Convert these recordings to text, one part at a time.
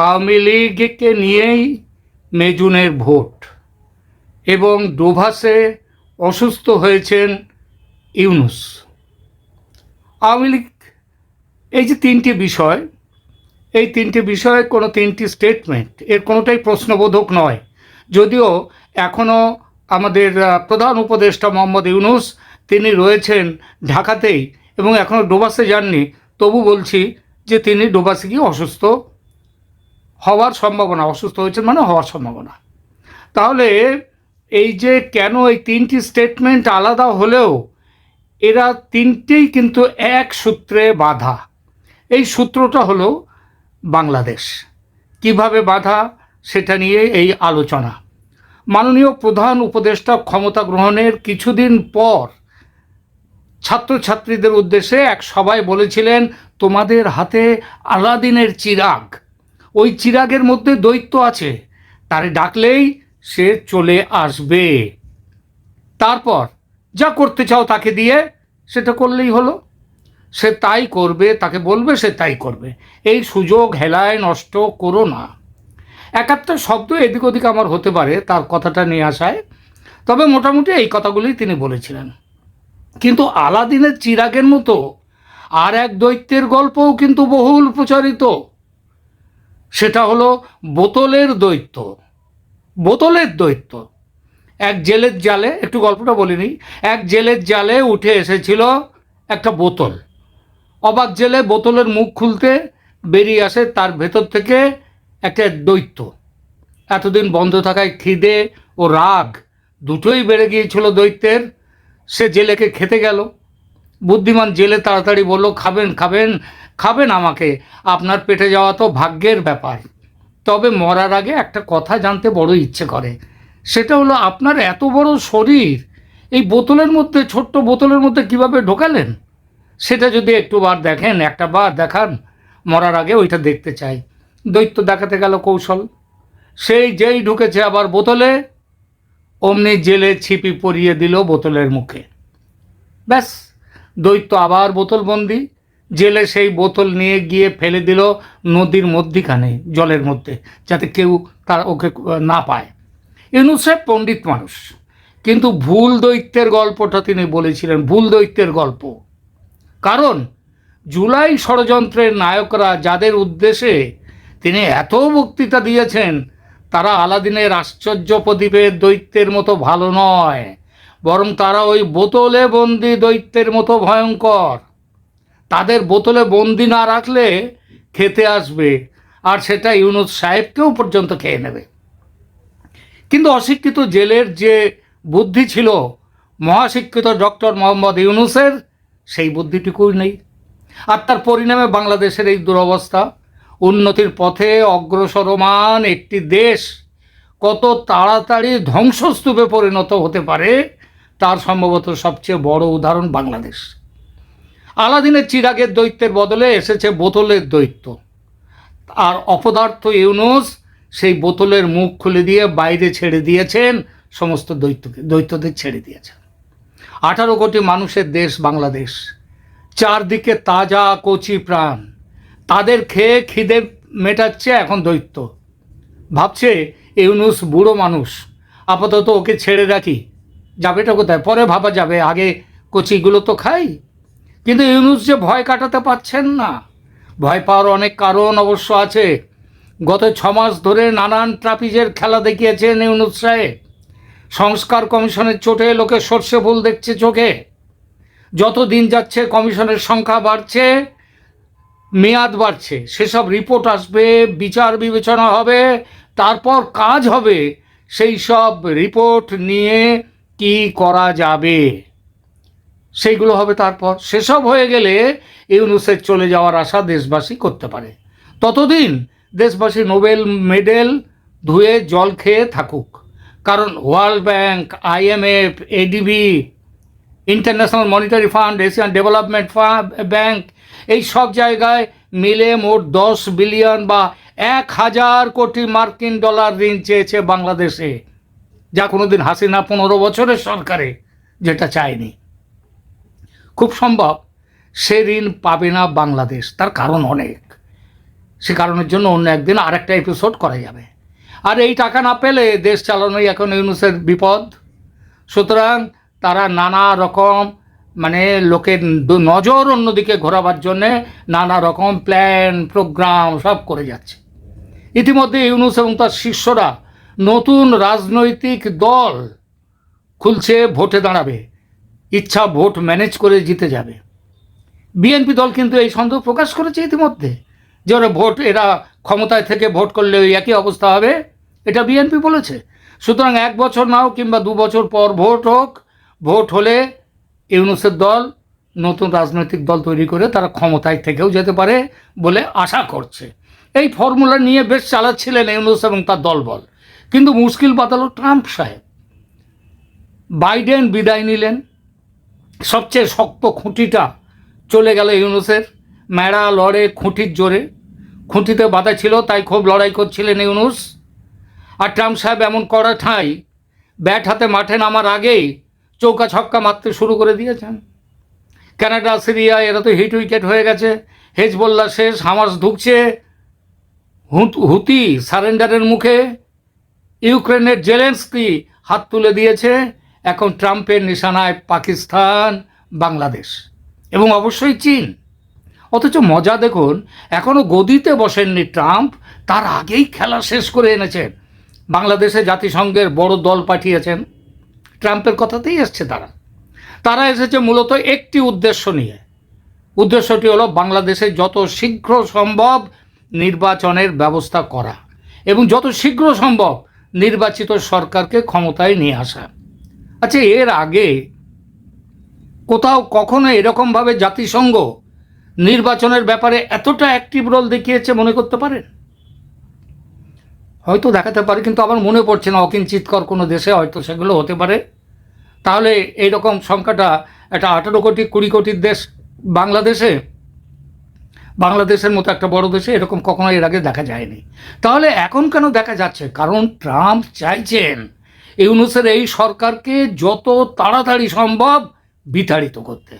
আওয়ামী লীগকে নিয়েই মেজুনের ভোট এবং ডোভাসে অসুস্থ হয়েছেন ইউনুস। আওয়ামী লীগ, এই যে তিনটি বিষয়, এই তিনটি বিষয়ে কোনো তিনটি স্টেটমেন্ট এর কোনোটাই প্রশ্নবোধক নয়। যদিও এখনও আমাদের প্রধান উপদেষ্টা মোহাম্মদ ইউনুস তিনি রয়েছেন ঢাকাতেই এবং এখনও ডোবাসে যাননি, তবু বলছি যে তিনি ডোবাসে গিয়ে অসুস্থ হওয়ার সম্ভাবনা, অসুস্থ হয়েছেন মানে হওয়ার সম্ভাবনা। তাহলে এই যে কেন এই তিনটি স্টেটমেন্ট আলাদা হলেও এরা তিনটেই কিন্তু এক সূত্রে বাধা। এই সূত্রটা হলো বাংলাদেশ। কীভাবে বাধা সেটা নিয়ে এই আলোচনা। মাননীয় প্রধান উপদেষ্টা ক্ষমতা গ্রহণের কিছুদিন পর ছাত্রছাত্রীদের উদ্দেশ্যে এক সবাই বলেছিলেন, তোমাদের হাতে আলাদিনের চিরাগ। ওই চিরাগের মধ্যে দৈত্য আছে। তারে ডাকলেই সে চলে আসবে। তারপর যা করতে চাও তাকে দিয়ে সেটা করলেই হলো। সে তাই করবে, তাকে বলবে, সে তাই করবে। এই সুযোগ হেলায় নষ্ট করো না। একাত্তর শব্দ এদিক ওদিক আমার হতে পারে, তার কথাটা নিয়ে আসায়। তবে মোটামুটি এই কথাগুলি তিনি বলেছিলেন। কিন্তু আলাদিনের চিরাগের মতো আর এক দৈত্যের গল্পও কিন্তু বহুল প্রচারিত। সেটা হলো বোতলের দৈত্য। বোতলের দৈত্য। এক জেলের জালে, একটু গল্পটা বলিনি এক জেলের জালে উঠে এসেছিল একটা বোতল। অবাক জেলে বোতলের মুখ খুলতে বেরিয়ে আসে তার ভেতর থেকে একটা দৈত্য। এতদিন বন্ধ থাকায় খিদে ও রাগ দুটোই বেড়ে গিয়েছিল দৈত্যের। সে জেলেকে খেতে গেল। বুদ্ধিমান জেলে তাড়াতাড়ি বলল, খাবেন খাবেন খাবেন আমাকে। আপনার পেটে যাওয়া তো ভাগ্যের ব্যাপার। তবে মরার আগে একটা কথা জানতে বড় ইচ্ছে করে। সেটা হলো, আপনার এত বড় শরীর, এই বোতলের মধ্যে, ছোট্ট বোতলের মধ্যে কীভাবে ঢোকালেন? সেটা যদি একটু বার দেখেন, একটা বার দেখান, মরার আগে ওইটা দেখতে চাই। দৈত্য দেখাতে গেল কৌশল। সেই যেই ঢুকেছে আবার বোতলে, অমনি জেলে ছিপি পরিয়ে দিল বোতলের মুখে। ব্যাস, দৈত্য আবার বোতল বোতলবন্দি। জেলে সেই বোতল নিয়ে গিয়ে ফেলে দিল নদীর মধ্যিখানে, জলের মধ্যে, যাতে কেউ তার ওকে না পায়। ইউনুস পণ্ডিত মানুষ, কিন্তু ভুল দৈত্যের গল্পটা তিনি বলেছিলেন, ভুল দৈত্যের গল্প। কারণ জুলাই ষড়যন্ত্রের নায়করা যাদের উদ্দেশ্যে তিনি এত বক্তৃতা দিয়েছেন, তারা আলাদিনের আশ্চর্য প্রদীপের দৈত্যের মতো ভালো নয়, বরং তারা ওই বোতলে বন্দি দৈত্যের মতো ভয়ঙ্কর। তাদের বোতলে বন্দি না রাখলে খেতে আসবে। আর সেটা ইউনুস সাহেবকেও পর্যন্ত খেয়ে নেবে। কিন্তু অশিক্ষিত জেলের যে বুদ্ধি ছিল, মহাশিক্ষিত ডক্টর মোহাম্মদ ইউনুসের, সেই বুদ্ধিটুকুই নেই। আর তার পরিণামে বাংলাদেশের এই দুরবস্থা, উন্নতির পথে অগ্রসরমান একটি দেশ, কত তাড়াতাড়ি ধ্বংসস্তূপে পরিণত হতে পারে, তার সম্ভবত সবচেয়ে বড় উদাহরণ বাংলাদেশ। আলাদিনের চিরাগের দৈত্যের বদলে এসেছে বোতলের দৈত্য। আর অপদার্থ ইউনুস সেই বোতলের মুখ খুলে দিয়ে বাইরে ছেড়ে দিয়েছেন, সমস্ত দৈত্যকে, দৈত্যদের ছেড়ে দিয়েছেন। আঠারো কোটি মানুষের দেশ বাংলাদেশ। চারদিকে তাজা কচি প্রাণ। তাদের খেয়ে খিদে মেটাচ্ছে এখন দৈত্য। ভাবছে ইউনুস বুড়ো মানুষ। আপাতত ওকে ছেড়ে রাখি। যাবেটা কোথায়? পরে ভাবা যাবে। আগে কচিগুলো তো খাই। কিন্তু ইউনুস যে ভয় কাটাতে পারছেন না, ভয় পাওয়ার অনেক কারণ অবশ্য আছে। গত ছ মাস ধরে নানান ট্রাপিজের খেলা দেখিয়েছেন ইউনুস সাহেব। সংস্কার কমিশনের চোটে লোকে সর্ষে ফুল দেখছে চোখে। যত দিন যাচ্ছে কমিশনের সংখ্যা বাড়ছে, মেয়াদ বাড়ছে। সেসব রিপোর্ট আসবে, বিচার বিবেচনা হবে, তারপর কাজ হবে। সেই সব রিপোর্ট নিয়ে কি করা যাবে? সেইগুলো হবে তারপর। সেসব হয়ে গেলে ইউনুসের চলে যাওয়ার আশা দেশবাসী করতে পারে। ততদিন দেশবাসী নোবেল মেডেল ধুয়ে জল খেয়ে থাকুক। কারণ world bank IMF ADB international monetary fund, Asian development bank, এই সব জায়গায় মিলে মোট দশ বিলিয়ন বা এক হাজার কোটি মার্কিন ডলার ঋণ চেয়েছে বাংলাদেশে। যা কোনোদিন হাসিনা পনেরো বছরের সরকারে, যেটা চায়নি। খুব সম্ভব সে ঋণ পাবে না বাংলাদেশ, তার কারণ অনেক। সে কারণের জন্য অন্য একদিন আরেকটা এপিসোড করা যাবে। আর এই টাকা না পেলে দেশ চালানোই এখন ইউনুসের বিপদ। সুতরাং তারা নানা রকম মানে লোকের নজর অন্যদিকে ঘোরাবার জন্যে নানা রকম প্ল্যান প্রোগ্রাম সব করে যাচ্ছে। ইতিমধ্যে ইউনুস এবং তার শিষ্যরা নতুন রাজনৈতিক দল খুলছে, ভোটে দাঁড়াবে। ইচ্ছা, ভোট ম্যানেজ করে জিতে যাবে। বিএনপি দল কিন্তু এই সন্দেহ প্রকাশ করেছে ইতিমধ্যে যে ওরা ভোট, এরা ক্ষমতায় থেকে ভোট করলে ওই একই অবস্থা হবে, এটা বিএনপি বলেছে। সুতরাং এক বছর নাও কিংবা দু বছর পর ভোট হোক, ভোট হলে ইউনুসের দল, নতুন রাজনৈতিক দল তৈরি করে তারা ক্ষমতায় থেকেও যেতে পারে বলে আশা করছে। এই ফর্মুলা নিয়ে বেশ চালাচ্ছিলেন ইউনুস এবং তার দলবল। কিন্তু মুশকিল বাতালো ট্রাম্প সাহেব। বাইডেন বিদায় নিলেন সবচেয়ে শক্ত খুঁটিটা চলে গেল ইউনুসের। ম্যাড়া লড়ে খুঁটির জোরে। খুঁটিতে বাধা ছিল, তাই খুব লড়াই করছিলেন ইউনুস। আর ট্রাম্প সাহেব এমন করা ঠাঁই, ব্যাট হাতে মাঠে নামার আগেই চৌকা ছক্কা মারতে শুরু করে দিয়েছেন। কানাডা, সিরিয়া, এরা তো হিট উইকেট হয়ে গেছে। হেজবল্লা শেষ, হামাস ঢুকছে হুত হুতি সারেন্ডারের মুখে ইউক্রেনের জেলেন্সকি হাত তুলে দিয়েছে। এখন ট্রাম্পের নিশানায় পাকিস্তান, বাংলাদেশ এবং অবশ্যই চীন। অথচ মজা দেখুন এখনও গদিতে বসেননি ট্রাম্প, তার আগেই খেলা শেষ করে এনেছেন। বাংলাদেশে জাতিসংঘের বড় দল পাঠিয়েছেন। ট্রাম্পের কথাতেই এসছে তারা। তারা এসেছে মূলত একটি উদ্দেশ্য নিয়ে। উদ্দেশ্যটি হলো বাংলাদেশে যত শীঘ্র সম্ভব নির্বাচনের ব্যবস্থা করা এবং যত শীঘ্র সম্ভব নির্বাচিত সরকারকে ক্ষমতায় নিয়ে আসা। আচ্ছা এর আগে কোথাও কখনো এরকমভাবে জাতিসংঘ নির্বাচনের ব্যাপারে এতটা অ্যাক্টিভ রোল দেখিয়েছে মনে করতে পারেন? হয়তো দেখাতে পারে, কিন্তু আমার মনে পড়ছে না অকিঞ্চিতকর কোনো দেশে হয়তো সেগুলো হতে পারে। তাহলে এইরকম সংখ্যাটা, একটা আঠারো কোটি, কুড়ি কোটির দেশ বাংলাদেশে, বাংলাদেশের মতো একটা বড় দেশে এরকম কখনো এর আগে দেখা যায়নি। তাহলে এখন কেন দেখা যাচ্ছে? কারণ ট্রাম্প চাইছেন ইউনুসের এই সরকারকে যত তাড়াতাড়ি সম্ভব বিতাড়িত করতে।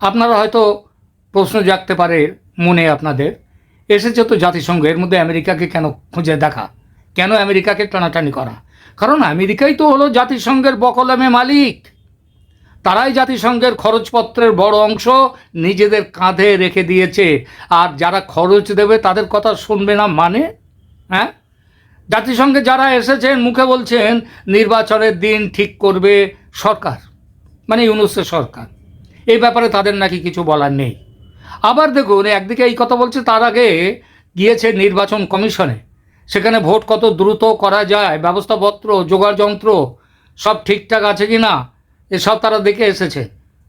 আপনারা হয়তো প্রশ্ন জাগতে পারে মনে আপনাদের, এসেছে তো জাতিসংঘ, এর মধ্যে আমেরিকাকে কেন খুঁজে দেখা? কেন আমেরিকাকে টানাটানি করা? কারণ আমেরিকাই তো হলো জাতিসংঘের বকলমে মালিক। তারাই জাতিসংঘের খরচপত্রের বড় অংশ নিজেদের কাঁধে রেখে দিয়েছে। আর যারা খরচ দেবে তাদের কথা শুনবে না মানে? হ্যাঁ? জাতিসংঘে যারা এসেছেন, মুখে বলছেন, নির্বাচনের দিন ঠিক করবে সরকার মানে ইউনুসের সরকার। এই ব্যাপারে তাদের নাকি কিছু বলার নেই। আবার দেখুন, একদিকে এই কথা বলছে, তার আগে গিয়েছে নির্বাচন কমিশনে। সেখানে ভোট কত দ্রুত করা যায়, ব্যবস্থাপত্র যোগাড় যন্ত্র, সব ঠিকঠাক আছে কি না, এসব তারা দেখে এসেছে।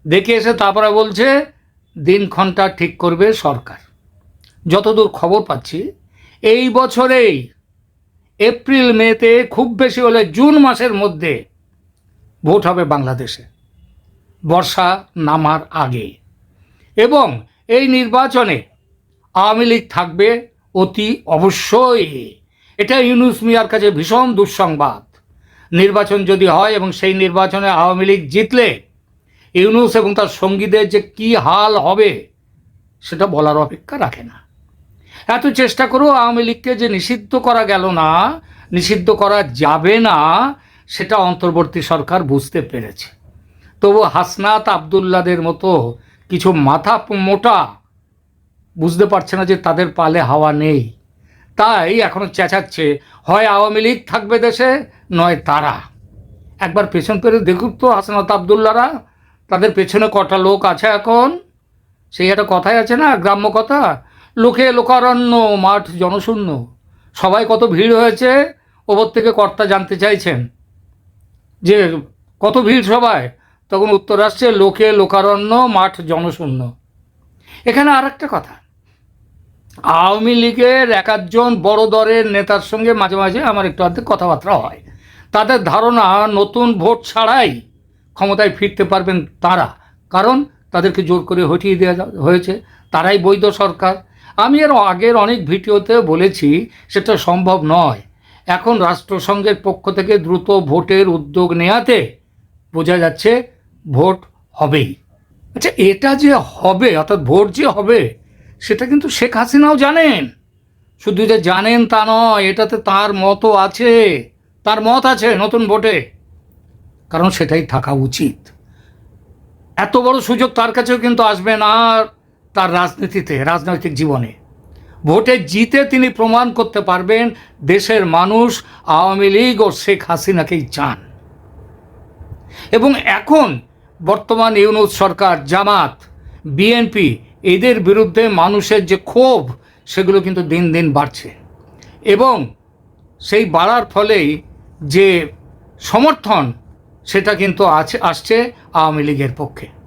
দেখে এসে তারপরে বলছে দিনক্ষণটা ঠিক করবে সরকার। যতদূর খবর পাচ্ছি, এই বছরেই এপ্রিল মেতে খুব বেশি হলে জুন মাসের মধ্যে ভোট হবে বাংলাদেশে। বর্ষা নামার আগে। এবং এই নির্বাচনে আওয়ামী লীগ থাকবে অতি অবশ্যই। এটা ইউনুস মিয়ার কাছে ভীষণ দুঃসংবাদ। নির্বাচন যদি হয় এবং সেই নির্বাচনে আওয়ামী লীগ জিতলে ইউনুস এবং তার সঙ্গীদের যে কি হাল হবে, সেটা বলার অপেক্ষা রাখে না। এত চেষ্টা করো আওয়ামী লীগকে যে নিষিদ্ধ করা গেল না, নিষিদ্ধ করা যাবে না, সেটা অন্তর্বর্তী সরকার বুঝতে পেরেছে। তবু হাসনাত আবদুল্লাদের মতো কিছু মাথা মোটা বুঝতে পারছে না যে তাদের পালে হাওয়া নেই। তাই এখনও চেঁচাচ্ছে, হয় আওয়ামী লীগ থাকবে দেশে, নয় তারা। একবার পেছন পেরে দেখুক তো হাসনাত আবদুল্লারা তাদের পেছনে কটা লোক আছে এখন? সেই একটা কথাই আছে না, গ্রাম্য কথা? লোকে লোকারণ্য, মাঠ জনশূন্য। সবাই কত ভিড় হয়েছে, ওপর থেকে কর্তা জানতে চাইছেন। যে কত ভিড় সবাই, তখন উত্তর আসছে, লোকে লোকারণ্য, মাঠ জনশূন্য। এখানে আর একটা কথা। আওয়ামী লীগের এক একজন বড় দরের নেতার সঙ্গে মাঝে মাঝে আমার একটু অর্ধেক কথাবার্তা হয়। তাদের ধারণা, নতুন ভোট ছাড়াই ক্ষমতায় ফিরতে পারবেন তারা। কারণ তাদেরকে জোর করে হটিয়ে দেওয়া হয়েছে। তারাই বৈধ সরকার। আমি এর আগের অনেক ভিডিওতে বলেছি, সেটা সম্ভব নয়। এখন রাষ্ট্রসংঘের পক্ষ থেকে দ্রুত ভোটের উদ্যোগ নেয়াতে বোঝা যাচ্ছে ভোট হবেই। আচ্ছা এটা যে হবে, অর্থাৎ ভোট যে হবে, সেটা কিন্তু শেখ হাসিনাও জানেন। শুধু যে জানেন তা নয়, এটাতে তার মতও আছে। তার মত আছে নতুন ভোটে। কারণ সেটাই থাকা উচিত। এত বড় সুযোগ তার কাছেও কিন্তু আসবে না। তার রাজনীতিতে, রাজনৈতিক জীবনে। ভোটে জিতে তিনি প্রমাণ করতে পারবেন দেশের মানুষ আওয়ামী লীগ ও শেখ হাসিনাকেই চান। এবং এখন বর্তমান ইউনুস সরকার, জামাত, বিএনপি এদের বিরুদ্ধে মানুষের যে ক্ষোভ, সেগুলো কিন্তু দিন দিন বাড়ছে। এবং সেই বাড়ার ফলেই যে সমর্থন, সেটা কিন্তু আছে, আসছে আওয়ামী লীগের পক্ষে।